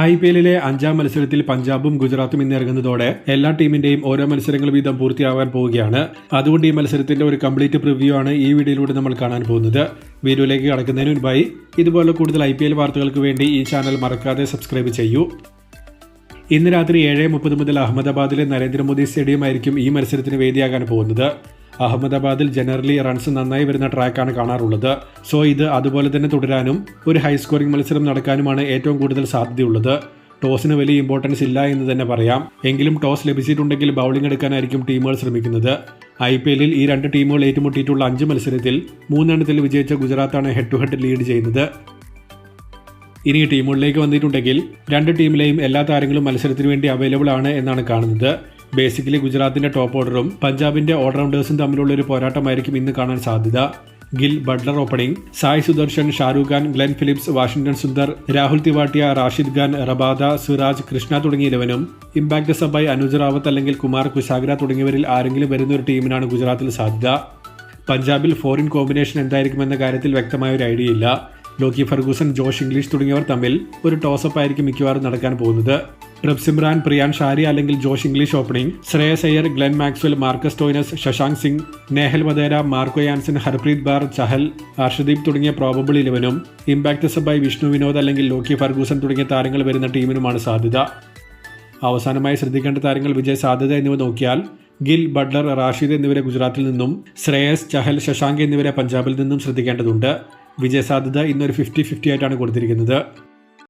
I P എല്ലിലെ അഞ്ചാം മത്സരത്തിൽ പഞ്ചാബും ഗുജറാത്തും ഇന്ന് ഇറങ്ങുന്നതോടെ എല്ലാ ടീമിന്റെയും ഓരോ മത്സരങ്ങൾ വീതം പൂർത്തിയാവാൻ പോവുകയാണ്. അതുകൊണ്ട് ഈ മത്സരത്തിന്റെ ഒരു കംപ്ലീറ്റ് പ്രിവ്യൂ ആണ് ഈ വീഡിയോയിലൂടെ നമ്മൾ കാണാൻ പോകുന്നത്. വീഡിയോയിലേക്ക് കടക്കുന്നതിന് മുൻപായി ഇതുപോലെ കൂടുതൽ ഐ വാർത്തകൾക്ക് വേണ്ടി ഈ ചാനൽ മറക്കാതെ സബ്സ്ക്രൈബ് ചെയ്യൂ. ഇന്ന് രാത്രി ഏഴ് മുപ്പത് മുതൽ അഹമ്മദാബാദിലെ നരേന്ദ്രമോദി സ്റ്റേഡിയം ആയിരിക്കും ഈ മത്സരത്തിന് വേദിയാകാൻ പോകുന്നത്. അഹമ്മദാബാദിൽ ജനറലി റൺസ് നന്നായി വരുന്ന ട്രാക്കാണ് കാണാറുള്ളത്. സോ ഇത് അതുപോലെ തന്നെ തുടരാനും ഒരു ഹൈ സ്കോറിംഗ് മത്സരം നടക്കാനുമാണ് ഏറ്റവും കൂടുതൽ സാധ്യതയുള്ളത്. ടോസിന് വലിയ ഇമ്പോർട്ടൻസ് ഇല്ല എന്ന് തന്നെ പറയാം. എങ്കിലും ടോസ് ലഭിച്ചിട്ടുണ്ടെങ്കിൽ ബൗളിംഗ് എടുക്കാനായിരിക്കും ടീമുകൾ ശ്രമിക്കുന്നത്. ഐ പി എല്ലിൽ ഈ രണ്ട് ടീമുകൾ ഏറ്റുമുട്ടിയിട്ടുള്ള അഞ്ച് മത്സരത്തിൽ മൂന്നെണ്ണത്തിൽ വിജയിച്ച ഗുജറാത്താണ് ഹെഡ് ടു ഹെഡ് ലീഡ് ചെയ്യുന്നത്. ഇനി ടീമുകളിലേക്ക് വന്നിട്ടുണ്ടെങ്കിൽ രണ്ട് ടീമിലെയും എല്ലാ താരങ്ങളും മത്സരത്തിന് വേണ്ടി അവൈലബിൾ ആണ് എന്നാണ് കാണുന്നത്. ബേസിക്കലി ഗുജറാത്തിന്റെ ടോപ്പ് ഓർഡറും പഞ്ചാബിന്റെ ഓൾറൗണ്ടേഴ്സും തമ്മിലുള്ള ഒരു പോരാട്ടമായിരിക്കും ഇന്ന് കാണാൻ സാധ്യത. Gill Buttler opening Sai Sudharsan Shahrukh Khan Glenn Phillips Washington Sundar Rahul Tewatia Rashid Khan Rabada Siraj Krishna തുടങ്ങിയവനും impact സബായ് അനുജ് റാവത്ത് അല്ലെങ്കിൽ കുമാർ കുശാഗ്ര തുടങ്ങിയവരിൽ ആരെങ്കിലും വരുന്ന ഒരു ടീമിനാണ് ഗുജറാത്തിൽ സാധ്യത. പഞ്ചാബിൽ ഫോറിൻ കോമ്പിനേഷൻ എന്തായിരിക്കുമെന്ന കാര്യത്തിൽ വ്യക്തമായ ഒരു ഐഡിയ ഇല്ല. ലോക്കി ഫർഗൂസൺ ജോഷ് ഇംഗ്ലീഷ് തുടങ്ങിയവർ തമ്മിൽ ഒരു ടോസപ്പ് ആയിരിക്കും മിക്കവാറും നടക്കാൻ പോകുന്നത്. പ്രഭ് സിമ്രാൻ പ്രിയാൻ ഷാരി അല്ലെങ്കിൽ Josh Inglis opening Shreyas Iyer Glenn Maxwell Marcus Stoinis Shashank Singh Nehal Wadhera Marco Jansen Harpreet Brar Chahal Harshdeep തുടങ്ങിയ പ്രോബബിൾ ഇലവനും ഇമ്പാക്ട് ബൈ വിഷ്ണു വിനോദ് അല്ലെങ്കിൽ ലോക്കി ഫർഗൂസൺ തുടങ്ങിയ താരങ്ങൾ വരുന്ന ടീമിനുമാണ് സാധ്യത. അവസാനമായി ശ്രദ്ധിക്കേണ്ട താരങ്ങൾ വിജയ സാധ്യത എന്നിവ നോക്കിയാൽ ഗിൽ ബട്ട്ലർ റാഷിദ് എന്നിവരെ ഗുജറാത്തിൽ നിന്നും ശ്രേയസ് ചഹൽ ശശാങ്ക് എന്നിവരെ പഞ്ചാബിൽ നിന്നും ശ്രദ്ധിക്കേണ്ടതുണ്ട്. വിജയസാധ്യത ഇന്നൊരു ഫിഫ്റ്റി ഫിഫ്റ്റി ആയിട്ടാണ് കൊടുത്തിരിക്കുന്നത്.